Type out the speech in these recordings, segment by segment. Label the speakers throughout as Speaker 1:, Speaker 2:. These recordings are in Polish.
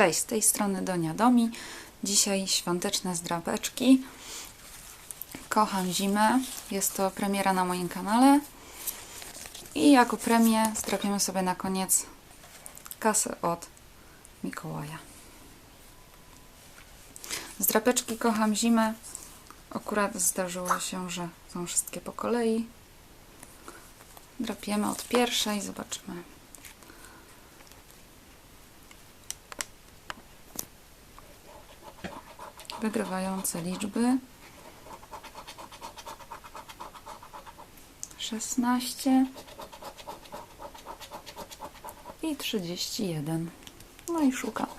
Speaker 1: Cześć, z tej strony Donia Domi. Dzisiaj świąteczne zdrapeczki. Kocham zimę. Jest to premiera na moim kanale. I jako premię zdrapiemy sobie na koniec kasę od Mikołaja. Zdrapeczki kocham zimę. Akurat zdarzyło się, że są wszystkie po kolei. Drapiemy od pierwszej, zobaczymy. Wygrywające liczby. 16 i 31. No i szukamy.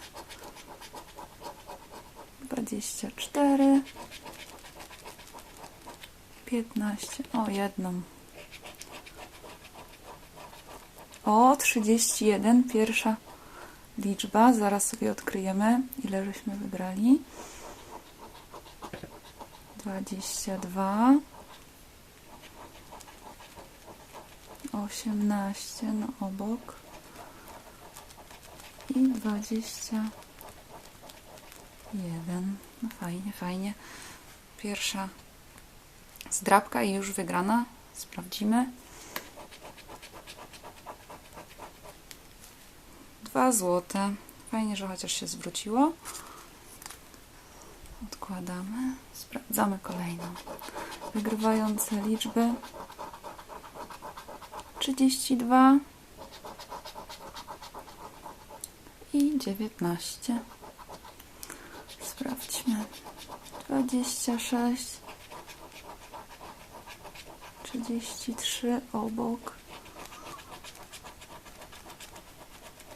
Speaker 1: 24 15. O, jedną. O, 31. Pierwsza liczba. Zaraz sobie odkryjemy, ile żeśmy wygrali. 22. 18 no obok. I 21. No fajnie, fajnie. Pierwsza zdrabka i już wygrana. Sprawdzimy. Dwa złote. Fajnie, że chociaż się zwróciło. Sprawdzamy kolejną. Wygrywające liczby 32 i 19. Sprawdźmy. 26 33 obok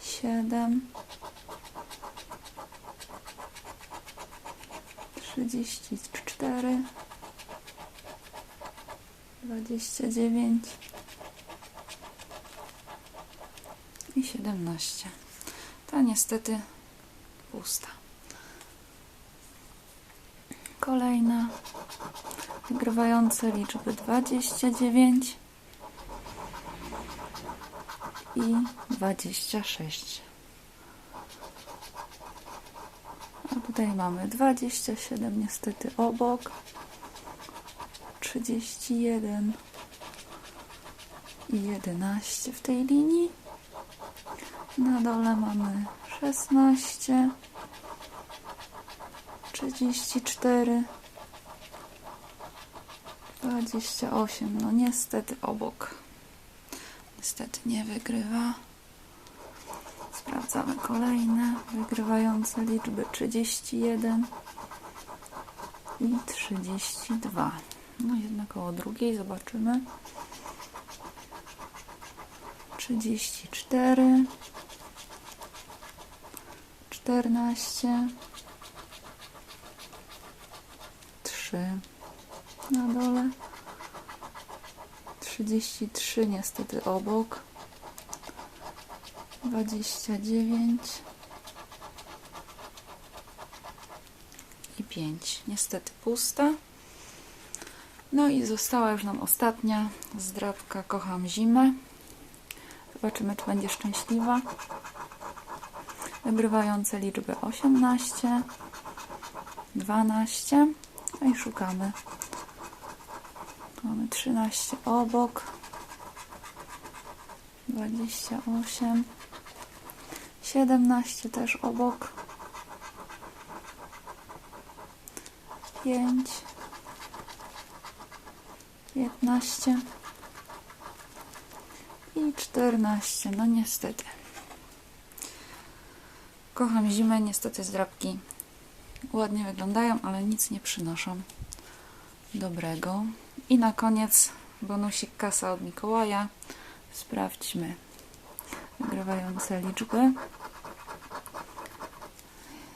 Speaker 1: 7 34 29 i 17. Ta niestety pusta. Kolejna wygrywające liczby 29 i 26. tutaj mamy 27 niestety obok, 31 i 11 w tej linii. Na dole mamy 16, 34, 28. No niestety obok. Niestety nie wygrywa. Sprawdzamy kolejne wygrywające liczby 31 i 32. No jednak koło drugiej zobaczymy. 34 14 3 na dole 33 niestety obok 29 i 5 niestety pusta. No i została już nam ostatnia zdrabka kocham zimę. Zobaczymy czy będzie szczęśliwa. Wygrywające liczby 18 12 no i szukamy. Mamy 13 obok. 28 17 też obok. 5 15 i 14 no niestety. Kocham zimę niestety zdrabki ładnie wyglądają ale nic nie przynoszą dobrego. I na koniec bonusik kasa od Mikołaja. Sprawdźmy wygrywające liczby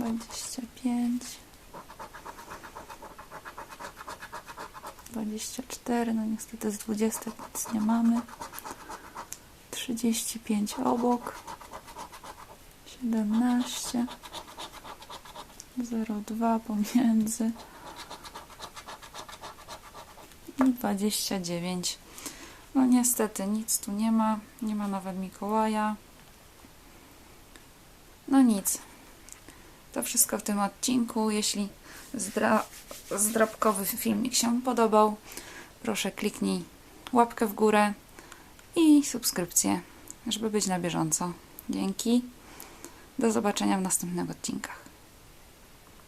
Speaker 1: 31, 25, 24, no niestety z 20 nic nie mamy. 35 obok, 17, 02 pomiędzy i 29. No niestety nic tu nie ma, nie ma nawet Mikołaja. No nic. To wszystko w tym odcinku. Jeśli zdra zdrabkowy filmik się podobał, proszę kliknij łapkę w górę i subskrypcję, żeby być na bieżąco. Dzięki. Do zobaczenia w następnych odcinkach.